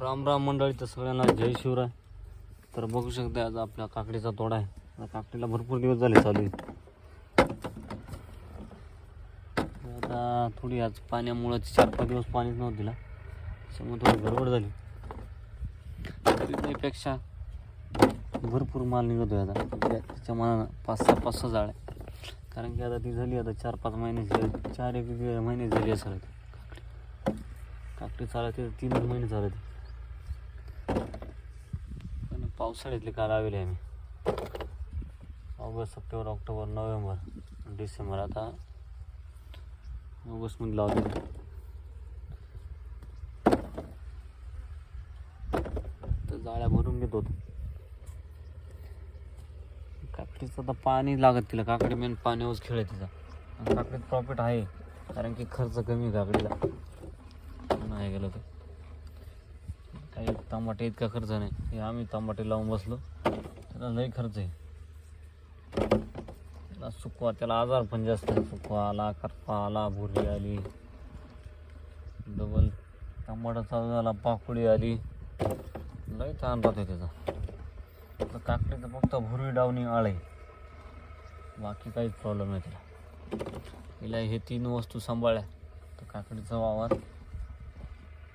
राम राम मंडळी तर सगळ्यांना जय शिवराय. तर बघू शकता आज आपल्या काकडीचा तोडा आहे. आता काकडीला भरपूर दिवस झाले चालू आहे. आता थोडी आज पाण्यामुळं चार पाच दिवस पाणीच नव्हतं दिला. त्याच्यामुळे थोडी गडबड झाली. तरी त्यापेक्षा भरपूर माल निघतो आहे आता. त्याच्या मानानं पाच सहा पाच सहा जाळ आहे. कारण की आता ती झाली आता चार पाच महिन्याची चार एक महिने झाली असेल काकडी. काकडी चालत तीन महिने चालत. पावसाळ्यातले काल आलेले आम्ही? August September October November December. आता ऑगस्टमध्ये लावले तर जाळ्या भरून घेत होतो काकडीचं आता पाणी लागत तिला. काकडी मेन पाण्यावरच खेळ आहे तिचा. काकडीत प्रॉफिट आहे. कारण की खर्च कमी काकडीला. नाही गेलं तर. काही तांबाटे इतका खर्च नाही. हे आम्ही तांबाटे लावून बसलो. त्याला लई खर्च आहे. त्याला सुकवा त्याला आजार पण जास्त आहे. सुकवा आला करपा आला भुरी आली. डबल टमाटा चालू झाला पाकुळी आली. लई ताण राहते त्याचा. तर काकडीचं फक्त भुरवी डावणी आळे बाकी काहीच प्रॉब्लेम नाही त्याला. तिला हे तीन वस्तू सांभाळल्या. तर काकडीचा वावर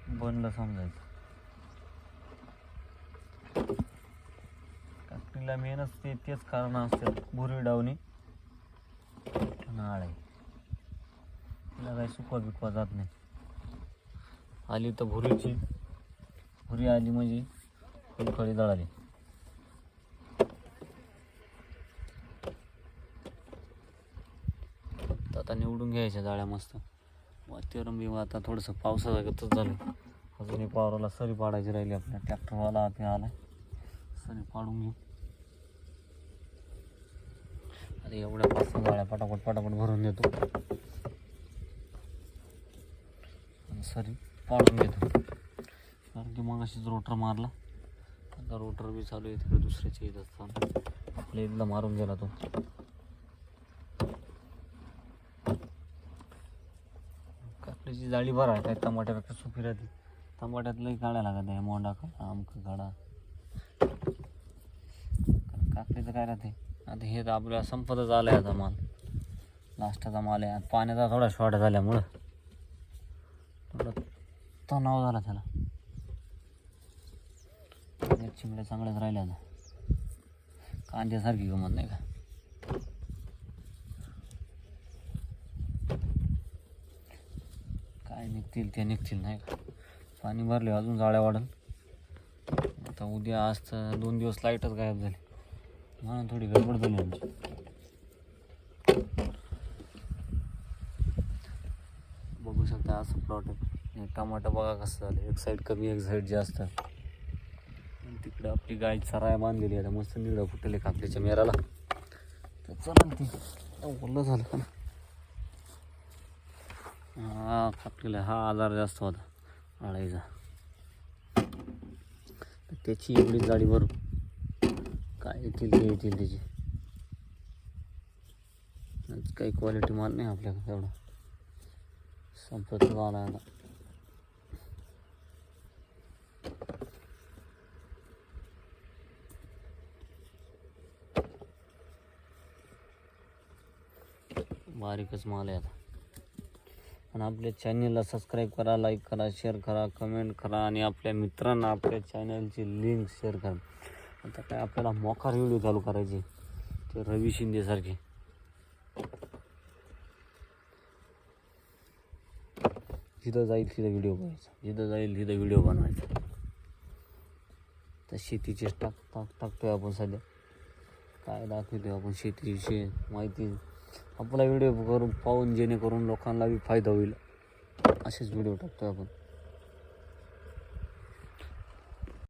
बनलं समजायचं. काकडीला मेनच ते तेच कारण असतात भुरी डावणी नाळ. आहे तिला काही सुकवा बिकवा जात नाही. आली तर भुरीची. भुरी आली म्हणजे फुलखळी जळाली. तर आता निवडून घ्यायच्या जाळ्या मस्त. वातावरण बी आता थोडंसं पावसासारखंच झालं अजूनही पावराला सरी पाडायची राहिली आपल्या ट्रॅक्टरवाला ते आला सरी पाडून घेऊ. आता एवढ्या पाच गाळ्या पटापट पटापट भरून देतो. आणि सरी पाडून घेतो कारण की मग अशीच रोटर मारला. आता रोटर बी चालू आहे तिकडे दुसऱ्याच्या येत असताना. आपल्या इथला मारून गेला तो. काकडीची जाळी बरं आहे काय टमाट्यापेक्षा सुपी राहते टमाट्यातलंही काढायला लागत आहे मोंडा काढा आमक काढा कारण काकडीचं काय राहते? आता हे तर आपल्या संपतच आलं आहे आता माल. लास्टचा माल आहे. पाण्याचा थोडा शॉर्ट झाल्यामुळं. थोडं तणाव झाला त्याला. एक चिमड्या चांगल्याच राहिल्या आता. कांद्यासारखी गमत नाही का? काय निघतील ते निघतील नाही का? पाणी भरले अजून जाळ्या वाढल. आता उद्या आज तर दोन दिवस लाईटच गायब झाली. हा थोडी गडबड झाली आमची. बघू शकता असं प्लॉट आहे. हे टमाटर बघा कसं झालं. एक साईड कमी एक साईड जास्त. तिकडं आपली गाय चराय बांधलेली आहे. आता मस्त निळं फुटले कापल्याच्या मेराला. तर चला ते. ओलं झालं का ना? हा हा आजार जास्त होता. आळाईचा. तर त्याची एवढी जाडी भरू काय येतील ते येतील त्याची. काही क्वालिटी माल नाही आपल्याकडे एवढा. संपत आला. बारीकच माल आहे आता. आणि आपल्या चॅनलला सबस्क्राईब करा लाईक करा शेअर करा कमेंट करा आणि आपल्या मित्रांना आपल्या चॅनलची लिंक शेअर करा. आता काय आपल्याला मोकार व्हिडिओ चालू करायचे. ते रवी शिंदेसारखे जिथं जाईल तिथं व्हिडिओ बनायचा जिथं जाईल तिथं व्हिडिओ बनवायचा. तर शेतीचे टाक टाक टाकतोय आपण सध्या. काय दाखवतोय आपण शेतीविषयी माहिती. आपला व्हिडिओ करून पाहून जेणेकरून लोकांना बी फायदा होईल. असेच व्हिडिओ टाकतोय आपण.